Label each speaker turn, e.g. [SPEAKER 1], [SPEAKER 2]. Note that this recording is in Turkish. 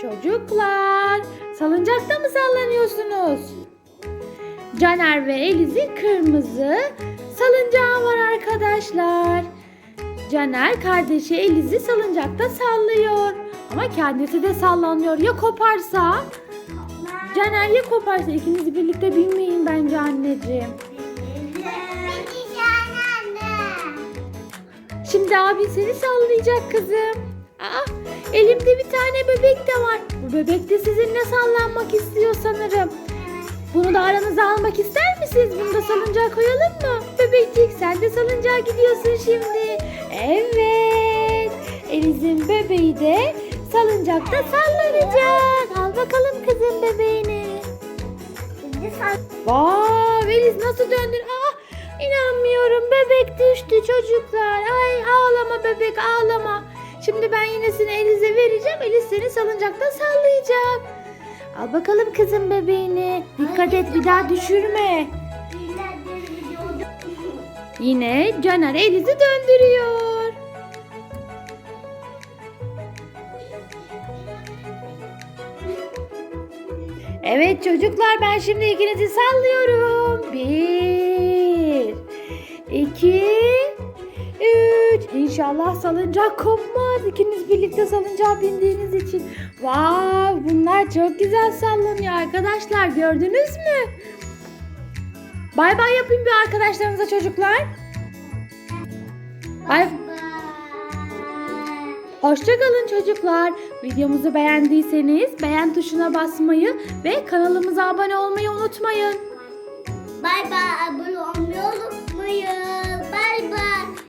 [SPEAKER 1] Çocuklar, salıncakta mı sallanıyorsunuz? Caner ve Eliz'in kırmızı salıncağı var arkadaşlar. Caner kardeşi Eliz'i salıncakta sallıyor. Ama kendisi de sallanıyor. Ya koparsa? Caner ya koparsa? İkiniz birlikte binmeyin bence anneciğim. Şimdi abin seni sallayacak kızım. Aa, elimde bir tane bebek de var. Bu bebek de sizinle sallanmak istiyor sanırım. Bunu da aranıza almak ister misiniz? Bunu da salıncağa koyalım mı? Bebekcik sen de salıncağa gidiyorsun şimdi. Evet. Eliz'in bebeği de salıncakta sallanacak. Al bakalım kızım bebeğini. Vay Eliz nasıl döndün? Aa, inanmıyorum bebek düştü çocuklar. Ay ağlama bebek ağlama. Şimdi ben yenisini Eliz'e vereceğim. Eliz seni salıncakta sallayacak. Al bakalım kızım bebeğini. Dikkat et bir daha düşürme. Yine Caner Eliz'i döndürüyor. Evet çocuklar ben şimdi ikinizi sallıyorum. Bir, iki. İnşallah salıncak kopmaz. İkiniz birlikte salıncağa bindiğiniz için. Vav bunlar çok güzel sallanıyor arkadaşlar. Gördünüz mü? Bay bay yapayım bir arkadaşlarınıza çocuklar. Bay Hoşçakalın çocuklar. Videomuzu beğendiyseniz beğen tuşuna basmayı ve kanalımıza abone olmayı unutmayın.
[SPEAKER 2] Bay bay abone